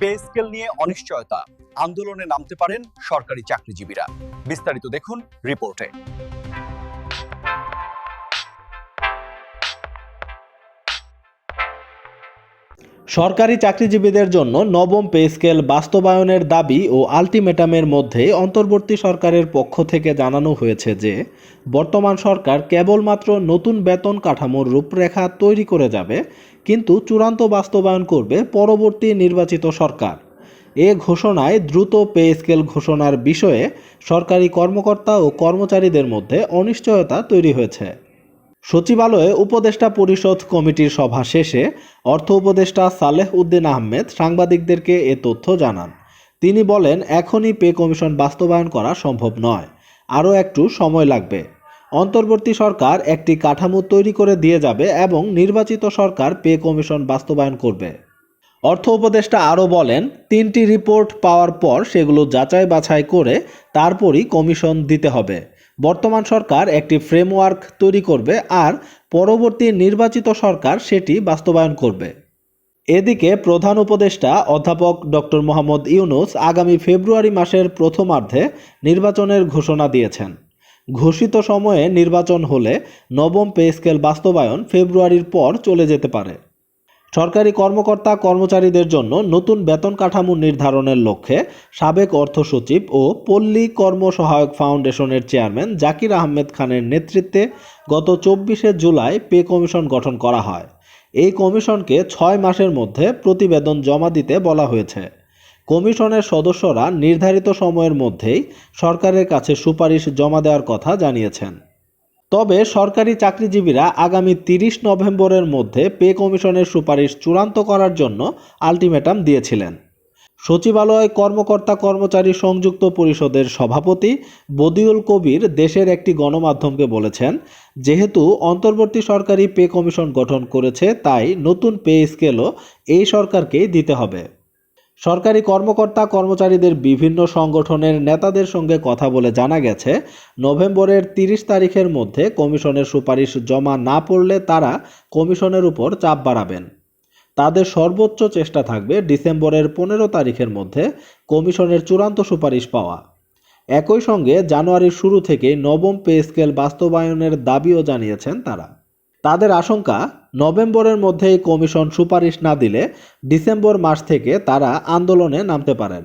Pay scale নিয়ে অনিশ্চয়তা। আন্দোলনে নামতে পারেন সরকারি চাকরিজীবীরা। বিস্তারিত দেখুন রিপোর্টে। সরকারি চাকরিজীবীদের জন্য নবম পে স্কেল বাস্তবায়নের দাবি ও আলটিমেটামের মধ্যে অন্তর্বর্তী সরকারের পক্ষ থেকে জানানো হয়েছে যে, বর্তমান সরকার কেবলমাত্র নতুন বেতন কাঠামোর রূপরেখা তৈরি করে যাবে কিন্তু চূড়ান্ত বাস্তবায়ন করবে পরবর্তী নির্বাচিত সরকার। এ ঘোষণায় দ্রুত পে স্কেল ঘোষণার বিষয়ে সরকারি কর্মকর্তা ও কর্মচারীদের মধ্যে অনিশ্চয়তা তৈরি হয়েছে। সচিবালয়ে উপদেষ্টা পরিষদ কমিটির সভা শেষে অর্থ উপদেষ্টা সালেহ উদ্দিন আহমেদ সাংবাদিকদেরকে এ তথ্য জানান। তিনি বলেন, এখনই পে কমিশন বাস্তবায়ন করা সম্ভব নয়। আরও একটু সময় লাগবে। অন্তর্বর্তী সরকার একটি কাঠামো তৈরি করে দিয়ে যাবে এবং নির্বাচিত সরকার পে কমিশন বাস্তবায়ন করবে। অর্থ উপদেষ্টা আরও বলেন, তিনটি রিপোর্ট পাওয়ার পর সেগুলো যাচাই বাছাই করে তারপরই কমিশন দিতে হবে। বর্তমান সরকার একটি ফ্রেমওয়ার্ক তৈরি করবে আর পরবর্তী নির্বাচিত সরকার সেটি বাস্তবায়ন করবে। এদিকে প্রধান উপদেষ্টা অধ্যাপক ডক্টর মোহাম্মদ ইউনুস আগামী ফেব্রুয়ারি মাসের প্রথমার্ধে নির্বাচনের ঘোষণা দিয়েছেন। ঘোষিত সময়ে নির্বাচন হলে নবম পে স্কেল বাস্তবায়ন ফেব্রুয়ারির পর চলে যেতে পারে। সরকারি কর্মকর্তা কর্মচারীদের জন্য নতুন বেতন কাঠামো নির্ধারণের লক্ষ্যে সাবেক অর্থ সচিব ও পল্লী কর্ম সহায়ক ফাউন্ডেশনের চেয়ারম্যান জাকির আহমেদ খানের নেতৃত্বে গত চব্বিশে জুলাই পে কমিশন গঠন করা হয়। এই কমিশনকে ছয় মাসের মধ্যে প্রতিবেদন জমা দিতে বলা হয়েছে। কমিশনের সদস্যরা নির্ধারিত সময়ের মধ্যেই সরকারের কাছে সুপারিশ জমা দেওয়ার কথা জানিয়েছেন। তবে সরকারি চাকরিজীবীরা আগামী তিরিশ নভেম্বরের মধ্যে পে কমিশনের সুপারিশ চূড়ান্ত করার জন্য আলটিমেটাম দিয়েছিলেন। সচিবালয় কর্মকর্তা কর্মচারী সংযুক্ত পরিষদের সভাপতি বদিউল কবির দেশের একটি গণমাধ্যমকে বলেছেন, যেহেতু অন্তর্বর্তী সরকারি পে কমিশন গঠন করেছে, তাই নতুন পে স্কেলও এই সরকারকেই দিতে হবে। সরকারি কর্মকর্তা কর্মচারীদের বিভিন্ন সংগঠনের নেতাদের সঙ্গে কথা বলে জানা গেছে, নভেম্বরের তিরিশ তারিখের মধ্যে কমিশনের সুপারিশ জমা না পড়লে তারা কমিশনের উপর চাপ বাড়াবেন। তাদের সর্বোচ্চ চেষ্টা থাকবে ডিসেম্বরের পনেরো তারিখের মধ্যে কমিশনের চূড়ান্ত সুপারিশ পাওয়া। একই সঙ্গে জানুয়ারির শুরু থেকে নবম পে স্কেল বাস্তবায়নের দাবিও জানিয়েছেন তারা। তাদের আশঙ্কা, নভেম্বরের মধ্যেই কমিশন সুপারিশ না দিলে ডিসেম্বর মাস থেকে তারা আন্দোলনে নামতে পারেন।